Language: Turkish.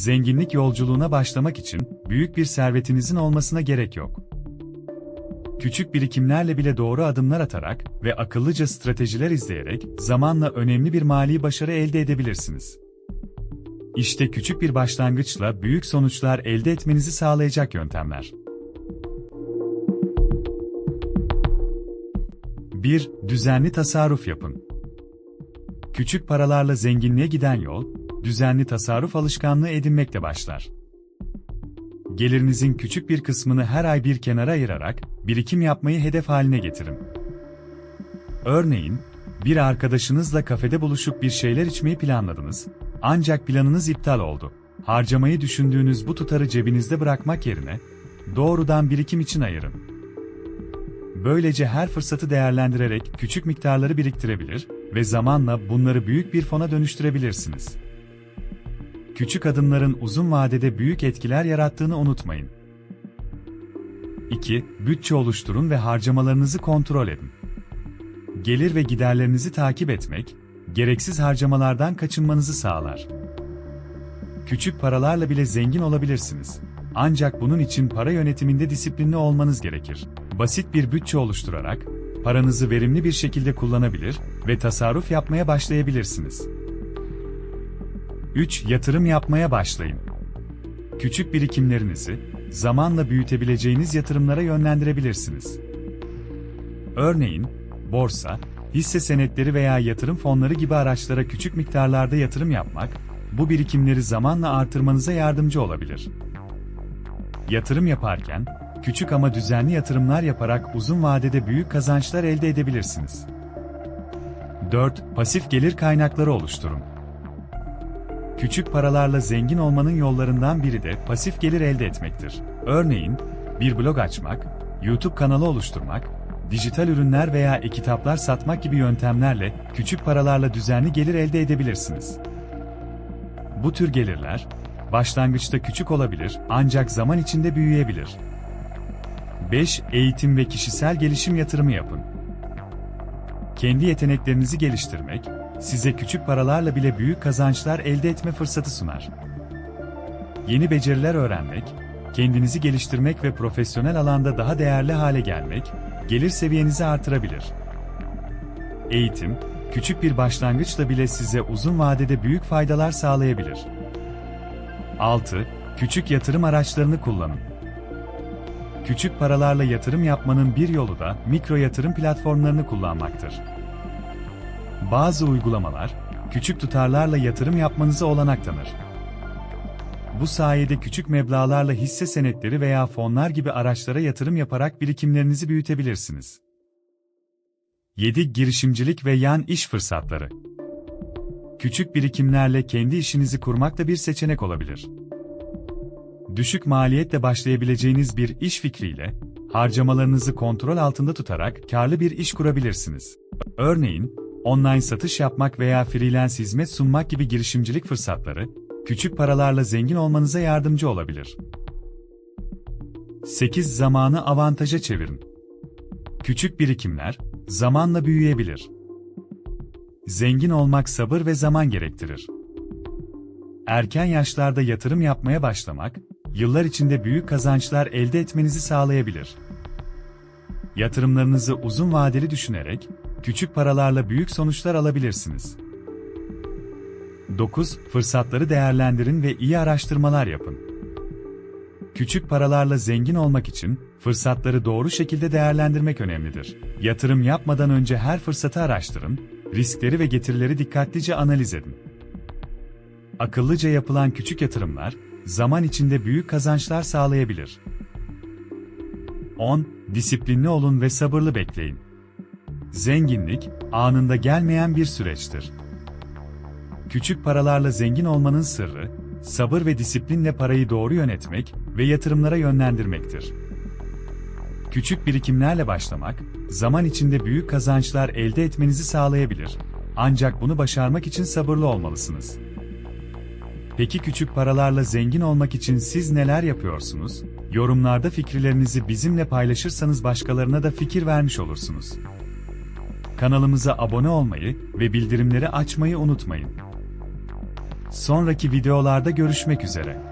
zenginlik yolculuğuna başlamak için büyük bir servetinizin olmasına gerek yok. Küçük birikimlerle bile doğru adımlar atarak ve akıllıca stratejiler izleyerek zamanla önemli bir mali başarı elde edebilirsiniz. İşte küçük bir başlangıçla büyük sonuçlar elde etmenizi sağlayacak yöntemler. 1. Düzenli tasarruf yapın. Küçük paralarla zenginliğe giden yol, düzenli tasarruf alışkanlığı edinmekle başlar. Gelirinizin küçük bir kısmını her ay bir kenara ayırarak birikim yapmayı hedef haline getirin. Örneğin, bir arkadaşınızla kafede buluşup bir şeyler içmeyi planladınız, ancak planınız iptal oldu. Harcamayı düşündüğünüz bu tutarı cebinizde bırakmak yerine doğrudan birikim için ayırın. Böylece her fırsatı değerlendirerek küçük miktarları biriktirebilir ve zamanla bunları büyük bir fona dönüştürebilirsiniz. Küçük adımların uzun vadede büyük etkiler yarattığını unutmayın. 2. Bütçe oluşturun ve harcamalarınızı kontrol edin. Gelir ve giderlerinizi takip etmek, gereksiz harcamalardan kaçınmanızı sağlar. Küçük paralarla bile zengin olabilirsiniz. Ancak bunun için para yönetiminde disiplinli olmanız gerekir. Basit bir bütçe oluşturarak, paranızı verimli bir şekilde kullanabilir ve tasarruf yapmaya başlayabilirsiniz. 3. Yatırım yapmaya başlayın. Küçük birikimlerinizi, zamanla büyütebileceğiniz yatırımlara yönlendirebilirsiniz. Örneğin, borsa, hisse senetleri veya yatırım fonları gibi araçlara küçük miktarlarda yatırım yapmak, bu birikimleri zamanla artırmanıza yardımcı olabilir. Yatırım yaparken, küçük ama düzenli yatırımlar yaparak uzun vadede büyük kazançlar elde edebilirsiniz. 4. Pasif gelir kaynakları oluşturun. Küçük paralarla zengin olmanın yollarından biri de pasif gelir elde etmektir. Örneğin, bir blog açmak, YouTube kanalı oluşturmak, dijital ürünler veya e-kitaplar satmak gibi yöntemlerle küçük paralarla düzenli gelir elde edebilirsiniz. Bu tür gelirler, başlangıçta küçük olabilir ancak zaman içinde büyüyebilir. 5. Eğitim ve kişisel gelişim yatırımı yapın. Kendi yeteneklerinizi geliştirmek, size küçük paralarla bile büyük kazançlar elde etme fırsatı sunar. Yeni beceriler öğrenmek, kendinizi geliştirmek ve profesyonel alanda daha değerli hale gelmek, gelir seviyenizi artırabilir. Eğitim, küçük bir başlangıçla bile size uzun vadede büyük faydalar sağlayabilir. 6. Küçük yatırım araçlarını kullanın. Küçük paralarla yatırım yapmanın bir yolu da mikro yatırım platformlarını kullanmaktır. Bazı uygulamalar, küçük tutarlarla yatırım yapmanıza olanak tanır. Bu sayede küçük meblağlarla hisse senetleri veya fonlar gibi araçlara yatırım yaparak birikimlerinizi büyütebilirsiniz. 7. Girişimcilik ve yan iş fırsatları. Küçük birikimlerle kendi işinizi kurmak da bir seçenek olabilir. Düşük maliyetle başlayabileceğiniz bir iş fikriyle, harcamalarınızı kontrol altında tutarak karlı bir iş kurabilirsiniz. Örneğin, online satış yapmak veya freelance hizmet sunmak gibi girişimcilik fırsatları, küçük paralarla zengin olmanıza yardımcı olabilir. 8. Zamanı avantaja çevirin. Küçük birikimler, zamanla büyüyebilir. Zengin olmak sabır ve zaman gerektirir. Erken yaşlarda yatırım yapmaya başlamak, yıllar içinde büyük kazançlar elde etmenizi sağlayabilir. Yatırımlarınızı uzun vadeli düşünerek, küçük paralarla büyük sonuçlar alabilirsiniz. 9. Fırsatları değerlendirin ve iyi araştırmalar yapın. Küçük paralarla zengin olmak için fırsatları doğru şekilde değerlendirmek önemlidir. Yatırım yapmadan önce her fırsatı araştırın, riskleri ve getirileri dikkatlice analiz edin. Akıllıca yapılan küçük yatırımlar, zaman içinde büyük kazançlar sağlayabilir. 10. Disiplinli olun ve sabırlı bekleyin. Zenginlik, anında gelmeyen bir süreçtir. Küçük paralarla zengin olmanın sırrı, sabır ve disiplinle parayı doğru yönetmek ve yatırımlara yönlendirmektir. Küçük birikimlerle başlamak, zaman içinde büyük kazançlar elde etmenizi sağlayabilir. Ancak bunu başarmak için sabırlı olmalısınız. Peki küçük paralarla zengin olmak için siz neler yapıyorsunuz? Yorumlarda fikirlerinizi bizimle paylaşırsanız başkalarına da fikir vermiş olursunuz. Kanalımıza abone olmayı ve bildirimleri açmayı unutmayın. Sonraki videolarda görüşmek üzere.